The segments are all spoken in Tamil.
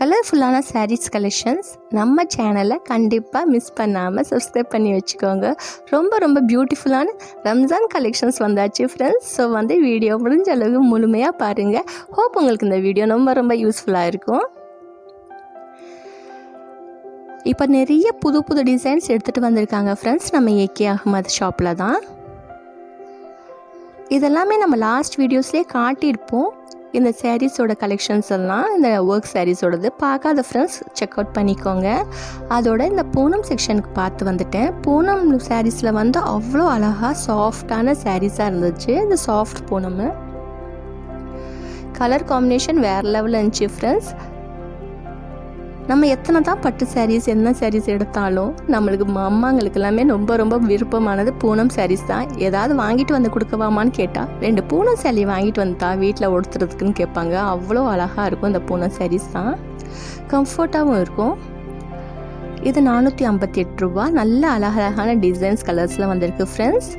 கலர்ஃபுல்லான சாரீஸ் கலெக்ஷன்ஸ் நம்ம சேனலை கண்டிப்பாக மிஸ் பண்ணாமல் சப்ஸ்கிரைப் பண்ணி வச்சுக்கோங்க. ரொம்ப ரொம்ப பியூட்டிஃபுல்லான ரம்ஜான் கலெக்ஷன்ஸ் வந்தாச்சு ஃப்ரெண்ட்ஸ் ஸோ வந்து வீடியோ முடிஞ்ச அளவு முழுமையாக பாருங்கள் ஹோப் உங்களுக்கு இந்த வீடியோ ரொம்ப ரொம்ப யூஸ்ஃபுல்லாக இருக்கும். இப்போ நிறைய புது புது டிசைன்ஸ் எடுத்துகிட்டு வந்திருக்காங்க ஃப்ரெண்ட்ஸ் நம்ம ஏகே அகமது ஷாப்பில் தான். இதெல்லாமே நம்ம லாஸ்ட் வீடியோஸ்லேயே காட்டியிருப்போம். இந்த சாரீஸோட கலெக்ஷன்ஸ் எல்லாம் இந்த ஒர்க் சாரீஸோடது பார்க்காத ஃப்ரெண்ட்ஸ் செக் அவுட் பண்ணிக்கோங்க. அதோட இந்த பூனம் செக்ஷனுக்கு பார்த்து வந்துட்டேன். பூனம் சாரீஸில் வந்து அவ்வளோ அழகாக சாஃப்டான சாரீஸாக இருந்துச்சு. இந்த சாஃப்ட் பூனம். கலர் காம்பினேஷன் வேறு லெவலில் இருந்துச்சு ஃப்ரெண்ட்ஸ் நம்ம எத்தனை தான் பட்டு சாரீஸ் என்ன சாரீஸ் எடுத்தாலும் நம்மளுக்கு அம்மாங்களுக்கு எல்லாமே ரொம்ப ரொம்ப விருப்பமானது பூனம் சாரீஸ் தான். ஏதாவது வாங்கிட்டு வந்து கொடுக்கவாமான்னு கேட்டால் ரெண்டு பூனம் சாரி வாங்கிட்டு வந்துட்டா வீட்டில் ஒடுத்துறதுக்குன்னு கேட்பாங்க. அவ்வளோ அழகாக இருக்கும் இந்த பூனம் சாரீஸ் தான். கம்ஃபர்ட்டாகவும் இருக்கும். இது நானூற்றி ஐம்பத்தி எட்டு ரூபா. நல்ல அழகழகான டிசைன்ஸ் கலர்ஸில் வந்திருக்கு. ஃப்ரெண்ட்ஸ்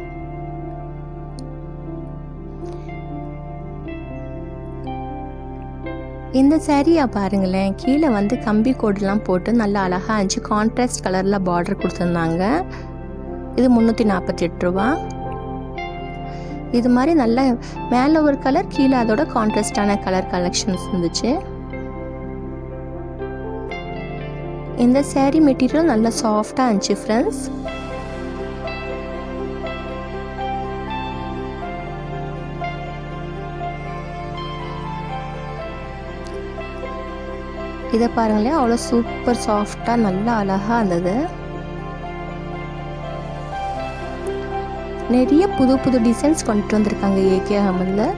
இந்த சேரீயை பாருங்களேன். கீழே வந்து கம்பி கோடுலாம் போட்டு நல்லா அழகாக இருந்துச்சு கான்ட்ராஸ்ட் கலரில் பார்டர் கொடுத்துருந்தாங்க. இது முந்நூற்றி நாற்பத்தி எட்டு ரூபா. இது மாதிரி நல்ல மேலே ஒரு கலர் கீழே அதோட கான்ட்ராஸ்டான கலர் கலெக்ஷன்ஸ் இருந்துச்சு. இந்த சேரீ மெட்டீரியல் நல்லா சாஃப்டாக இருந்துச்சு ஃப்ரெண்ட்ஸ் இதை பாருங்களேன் அவ்வளோ சூப்பர் சாஃப்டாக நல்லா அழகாக இருந்தது. நிறைய புது புது டிசைன்ஸ் கொண்டுட்டு வந்திருக்காங்க ஏகே அகமதில்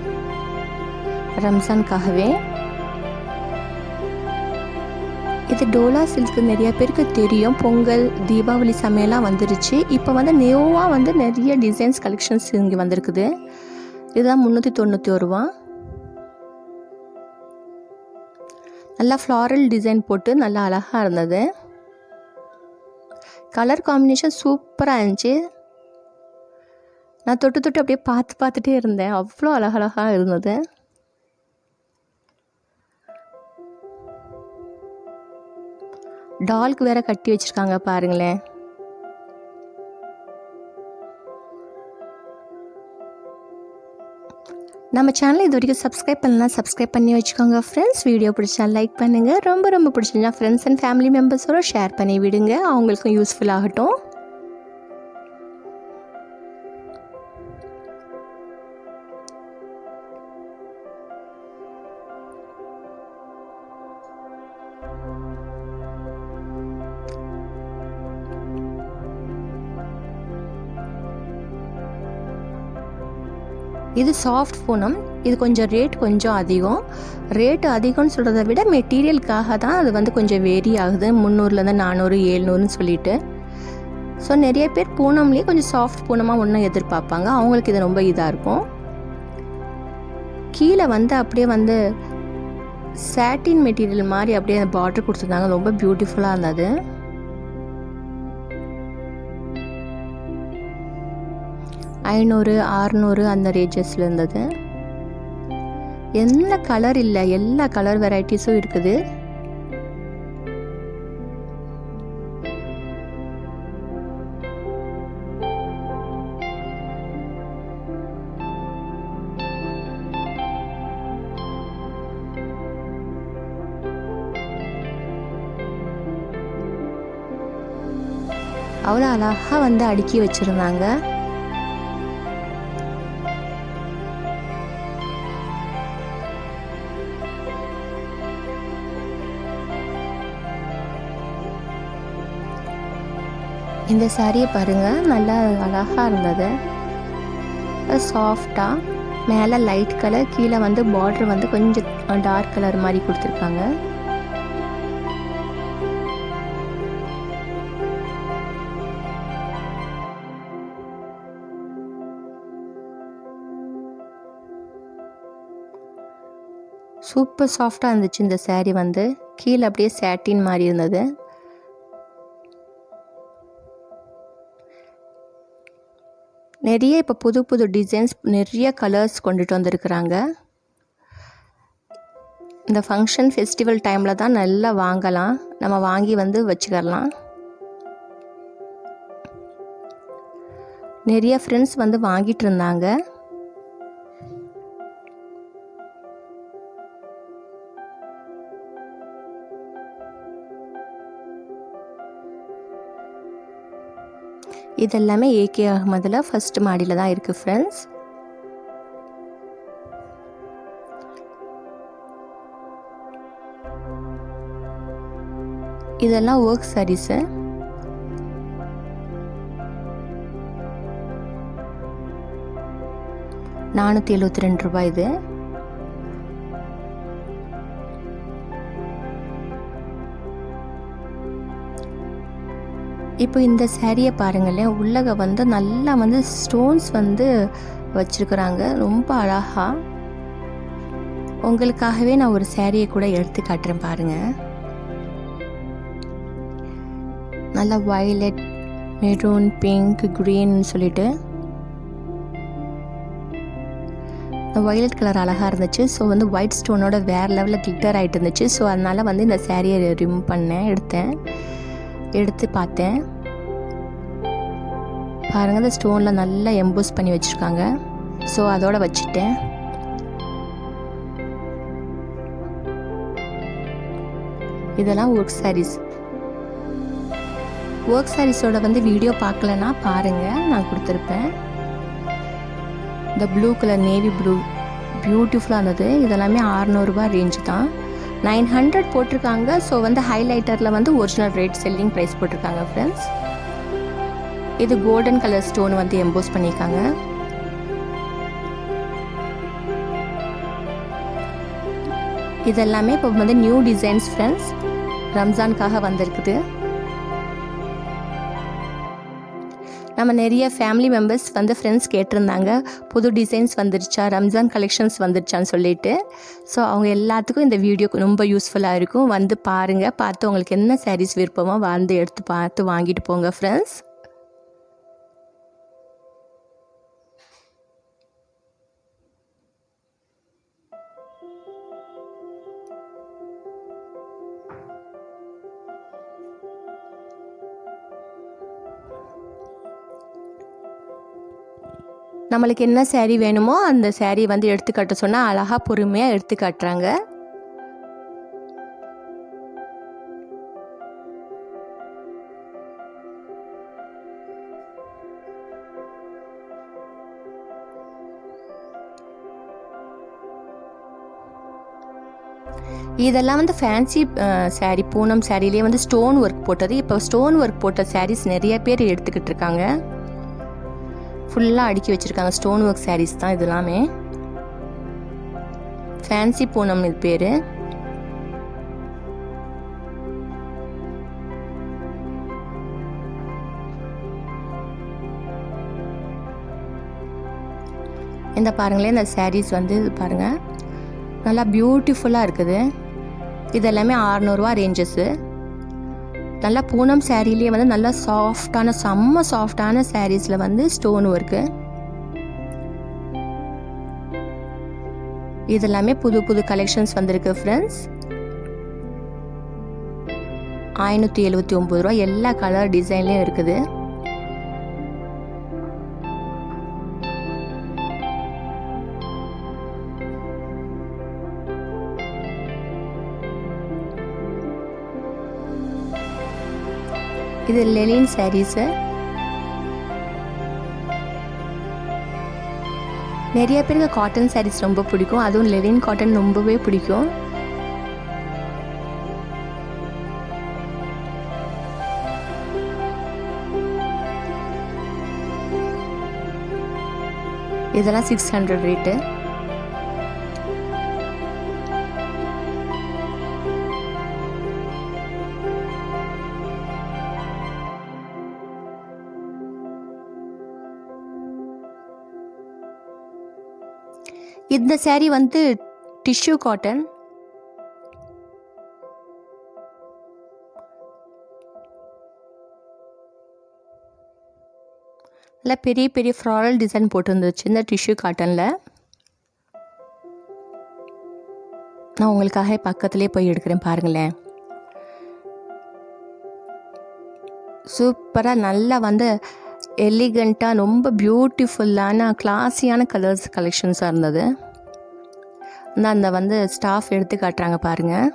ரம்ஜான்காகவே இது டோலா சில்க் நிறைய பேருக்கு தெரியும். பொங்கல் தீபாவளி சமையலாம் வந்துருச்சு. இப்போ வந்து நியூவாக வந்து நிறைய டிசைன்ஸ் கலெக்ஷன்ஸ் இங்கே வந்திருக்குது. இதுதான் முந்நூற்றி தொண்ணூற்றி ஒரு ரூபா. நல்லா ஃப்ளாரல் டிசைன் போட்டு நல்லா அழகாக இருந்தது. கலர் காம்பினேஷன் சூப்பராக இருந்துச்சு. நான் தொட்டு தொட்டு அப்படியே பார்த்து பார்த்துட்டே இருந்தேன். அவ்வளோ அழகழகாக இருந்தது. டால்க்கு வேற கட்டி வச்சுருக்காங்க பாருங்களேன். நம்ம சேனல் இது வரைக்கும் சப்ஸ்கிரைப் பண்ணலாம் சப்ஸ்கிரைப் பண்ணி வச்சுக்கோங்க. ஃப்ரெண்ட்ஸ் வீடியோ பிடிச்சா லைக் பண்ணுங்கள் ரொம்ப ரொம்ப பிடிச்சிருந்தா ஃப்ரெண்ட்ஸ் அண்ட் ஃபேமிலி மெம்பர்ஸோட ஷேர் பண்ணி விடுங்க. அவங்களுக்கும் யூஸ்ஃபுல் ஆகட்டும். இது சாஃப்ட் பூனம். இது கொஞ்சம் ரேட் கொஞ்சம் அதிகம். ரேட்டு அதிகம்னு சொல்கிறத விட மெட்டீரியலுக்காக தான் அது வந்து கொஞ்சம் வேரி ஆகுது. முந்நூறுலேருந்து நானூறு ஏழ்நூறுன்னு சொல்லிட்டு. ஸோ நிறைய பேர் பூனம்லேயே கொஞ்சம் சாஃப்ட் பூனமாக ஒன்றும் எதிர்பார்ப்பாங்க. அவங்களுக்கு இது ரொம்ப இதாக இருக்கும். கீழே வந்து அப்படியே வந்து சாட்டின் மெட்டீரியல் மாதிரி அப்படியே அந்த பார்டர் கொடுத்துருந்தாங்க. ரொம்ப பியூட்டிஃபுல்லாக இருந்தது. ஐநூறு ஆறுநூறு அந்த ரேஞ்சஸில் இருந்தது. எந்த கலர் இல்லை எல்லா கலர் வெரைட்டிஸும் இருக்குது. அவ்வளோ அழகாக வந்து அடுக்கி வச்சுருந்தாங்க. இந்த சாரியை பாருங்கள் நல்லா அழகாக இருந்தது. சாஃப்டாக மேலே லைட் கலர் கீழே வந்து பார்டர் வந்து கொஞ்சம் டார்க் கலர் மாதிரி கொடுத்துருக்காங்க. சூப்பர் சாஃப்டாக இருந்துச்சு இந்த சேரீ வந்து. கீழே அப்படியே சேட்டின் மாதிரி இருந்தது. நிறைய இப்போ புது புது டிசைன்ஸ் நிறைய கலர்ஸ் கொண்டுட்டு வந்திருக்கிறாங்க. இந்த ஃபங்க்ஷன் ஃபெஸ்டிவல் டைமில் தான் நல்லா வாங்கலாம். நம்ம வாங்கி வந்து வச்சுக்கலாம் நிறைய ஃப்ரெண்ட்ஸ் வந்து வாங்கிட்டு இருந்தாங்க. இதெல்லாமே ஏகே அகமதில் ஃபஸ்ட் மாடியில் தான் இருக்குது ஃப்ரெண்ட்ஸ் இதெல்லாம் ஒர்க் சாரீஸு நானூற்றி எழுபத்தி ரெண்டு ரூபாய் இது. இப்போ இந்த சேரீயை பாருங்களேன். உள்ளக வந்து நல்லா வந்து ஸ்டோன்ஸ் வந்து வச்சுருக்குறாங்க. ரொம்ப அழகாக உங்களுக்காகவே நான் ஒரு சேரீயை கூட எடுத்து காட்டுறேன் பாருங்கள் நல்லா வயலட் மெரூன் பிங்க் க்ரீன் சொல்லிட்டு. ஒயலட் கலர் அழகாக இருந்துச்சு. ஸோ வந்து ஒயிட் ஸ்டோனோட வேறு லெவலில் கிளிட்டர் ஆகிட்டு இருந்துச்சு. ஸோ அதனால் வந்து இந்த சேரீயை ரிமூவ் பண்ணேன் எடுத்தேன். எடுத்து பார்த்தேன். பாருங்கள் அந்த ஸ்டோனில் நல்லா எம்போஸ் பண்ணி வச்சுருக்காங்க. ஸோ அதோட வச்சுட்டேன். இதெல்லாம் ஒர்க் சாரீஸ் ஒர்க் சாரீஸோட வந்து வீடியோ பார்க்கலன்னா பாருங்கள் நான் கொடுத்துருப்பேன். இந்த ப்ளூ கலர் நேவி ப்ளூ பியூட்டிஃபுல்லாக இருந்தது. இதெல்லாமே அறநூறுபா ரேஞ்சு தான். நைன் ஹண்ட்ரட் போட்டிருக்காங்க. ஸோ வந்து ஹைலைட்டரில் வந்து ஒரிஜினல் ரேட் செல்லிங் ப்ரைஸ் போட்டிருக்காங்க ஃப்ரெண்ட்ஸ் இது கோல்டன் கலர் ஸ்டோன் வந்து எம்போஸ் பண்ணியிருக்காங்க. இதெல்லாமே இப்போ வந்து நியூ டிசைன்ஸ் ஃப்ரெண்ட்ஸ் ரம்ஜானுக்காக வந்திருக்குது. நம்ம நிறைய ஃபேமிலி மெம்பர்ஸ் வந்து ஃப்ரெண்ட்ஸ் கேட்டிருந்தாங்க. புது டிசைன்ஸ் வந்துருச்சா ரம்ஜான் கலெக்ஷன்ஸ் வந்துருச்சான்னு சொல்லிட்டு. ஸோ அவங்க எல்லாத்துக்கும் இந்த வீடியோ ரொம்ப யூஸ்ஃபுல்லாக இருக்கும். வந்து பாருங்கள் பார்த்து உங்களுக்கு என்ன சாரீஸ் விருப்பமோ வந்து எடுத்து பார்த்து வாங்கிட்டு போங்க ஃப்ரெண்ட்ஸ் நம்மளுக்கு என்ன சேரீ வேணுமோ அந்த சேரீ வந்து எடுத்து கட்ட சொன்னால் அழகாக பொறுமையாக எடுத்து காட்டுறாங்க இதெல்லாம் வந்து ஃபேன்சி சாரீ பூனம் சாரீலேயே வந்து ஸ்டோன் ஒர்க் போட்டது. இப்போ ஸ்டோன் ஒர்க் போட்ட சாரீஸ் நிறைய பேர் எடுத்துக்கிட்டு இருக்காங்க. ஃபுல்லாக அடுக்கி வச்சுருக்காங்க. ஸ்டோன் ஒர்க் சாரீஸ் தான் இது எல்லாமே ஃபேன்சி பூனம் இது பேர். இந்த பாருங்களேன் இந்த சாரீஸ் வந்து பாருங்கள் நல்லா பியூட்டிஃபுல்லாக இருக்குது. இது எல்லாமே அறநூறுவா ரேஞ்சஸ்ஸு நல்லா பூனம் சேரீலேயே வந்து நல்லா சாஃப்டான செம்ம சாஃப்டான சாரீஸில் வந்து ஸ்டோன் ஒர்க்கு இதெல்லாமே புது புது கலெக்ஷன்ஸ் வந்திருக்கு ஃப்ரெண்ட்ஸ் ஐநூற்றி எழுபத்தி ஒம்பது ரூபா எல்லா கலர் டிசைன்லேயும் இருக்குது. இது லெலின் சாரீஸு நிறைய பேருக்கு காட்டன் சாரீஸ் ரொம்ப பிடிக்கும். அதுவும் லெலின் காட்டன் ரொம்பவே பிடிக்கும். இதெல்லாம் சிக்ஸ் ஹண்ட்ரட் ரேட்டு இந்த சேரீ வந்து டிஷ்யூ காட்டன் நல்லா பெரிய பெரிய ஃப்ளாரல் டிசைன் போட்டிருந்துச்சு இந்த டிஷ்யூ காட்டனில் நான் உங்களுக்காக பக்கத்துலேயே போய் எடுக்கிறேன் பாருங்களேன். சூப்பராக நல்லா வந்து எலிகண்ட்டாக ரொம்ப பியூட்டிஃபுல்லான கிளாஸியான கலர்ஸ் கலெக்ஷன்ஸாக இருந்தது. இந்த அந்த வந்து ஸ்டாஃப் எடுத்து காட்டுறாங்க பாருங்கள்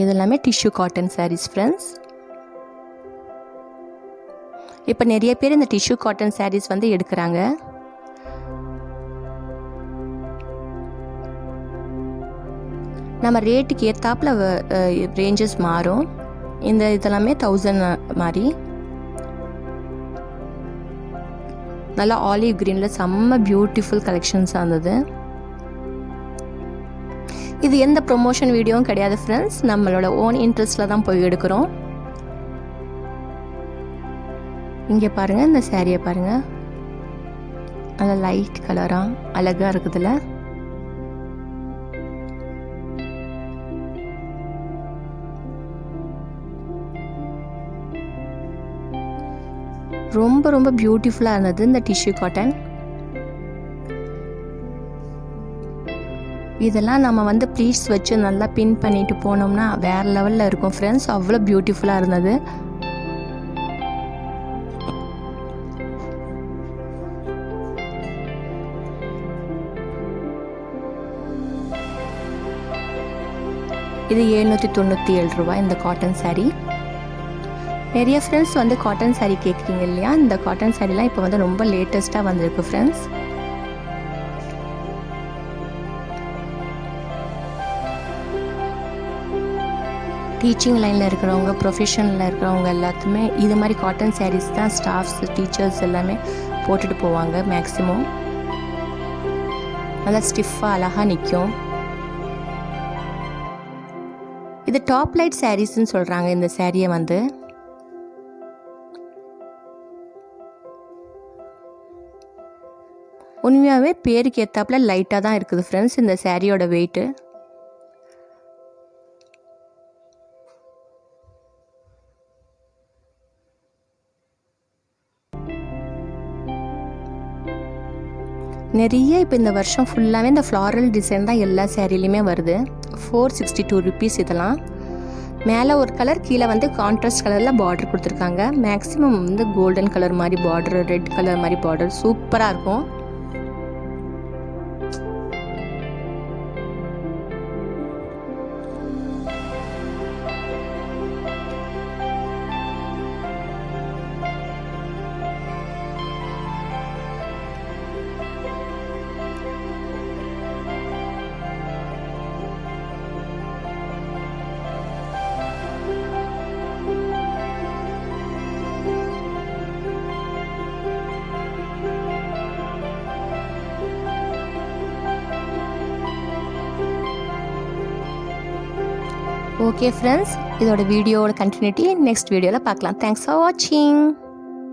இது எல்லாமே டிஷ்யூ காட்டன் சாரீஸ் ஃப்ரெண்ட்ஸ் இப்போ நிறைய பேர் இந்த டிஷ்யூ காட்டன் சாரீஸ் வந்து எடுக்கிறாங்க. நம்ம ரேட்டுக்கு ஏற்றாப்புல ரேஞ்சஸ் மாறும். இந்த இதெல்லாமே தௌசண்ட் மாதிரி. நல்லா ஆலிவ் க்ரீனில் செம்ம பியூட்டிஃபுல் கலெக்ஷன்ஸாக இருந்தது. இது எந்த ப்ரொமோஷன் வீடியோவும் கிடையாது ஃப்ரெண்ட்ஸ் நம்மளோட ஓன் இன்ட்ரெஸ்டில் தான் போய் எடுக்கிறோம். இங்கே பாருங்கள் இந்த சேரீயை பாருங்கள் நல்லா லைட் கலராக அழகாக இருக்குதுல்ல ரொம்ப ரொம்ப பியூட்டிஃபுல்லாக இருந்தது இந்த டிஷ்யூ காட்டன் இதெல்லாம் நம்ம வந்து ப்ளீட்ஸ் வச்சு நல்லா பின் பண்ணிட்டு போனோம்னா வேறு லெவலில் இருக்கும் ஃப்ரெண்ட்ஸ் அவ்வளோ பியூட்டிஃபுல்லாக இருந்தது. இது எழுநூற்றி தொண்ணூற்றி ஏழு ரூபாய் இந்த காட்டன் சாரீ நிறைய ஃப்ரெண்ட்ஸ் வந்து காட்டன் சாரீ கேட்குறீங்க இல்லையா? இந்த காட்டன் சாரீலாம் இப்போ வந்து ரொம்ப லேட்டஸ்ட்டாக வந்திருக்கு ஃப்ரெண்ட்ஸ் டீச்சிங் லைனில் இருக்கிறவங்க ப்ரொஃபஷனில் இருக்கிறவங்க எல்லாத்துமே இது மாதிரி காட்டன் சாரீஸ் தான் ஸ்டாஃப்ஸ் டீச்சர்ஸ் எல்லாமே போட்டுட்டு போவாங்க மேக்ஸிமம் நல்லா ஸ்டிஃபாக அழகாக நிற்கும் இது டாப் லைட் சாரீஸ்ன்னு சொல்கிறாங்க இந்த சாரியை வந்து. உண்மையாகவே பேருக்கு ஏற்றாப்புல லைட்டாக தான் இருக்குது ஃப்ரெண்ட்ஸ் இந்த சேரீயோட வெயிட்டு நிறைய இப்போ இந்த வருஷம் ஃபுல்லாகவே இந்த ஃப்ளாரல் டிசைன் தான் எல்லா சேரீலையுமே வருது. ஃபோர் சிக்ஸ்டி டூ ருபீஸ் இதெல்லாம். மேலே ஒரு கலர் கீழே வந்து கான்ட்ராஸ்ட் கலரில் பார்டர் கொடுத்துருக்காங்க. மேக்ஸிமம் வந்து கோல்டன் கலர் மாதிரி பார்டர் ரெட் கலர் மாதிரி பார்டர் சூப்பராக இருக்கும். ஓகே ஃப்ரெண்ட்ஸ் இதோட வீடியோட கண்டினியூட்டி நெக்ஸ்ட் வீடியோவில் பார்க்கலாம். தேங்க்ஸ் ஃபார் வாட்சிங்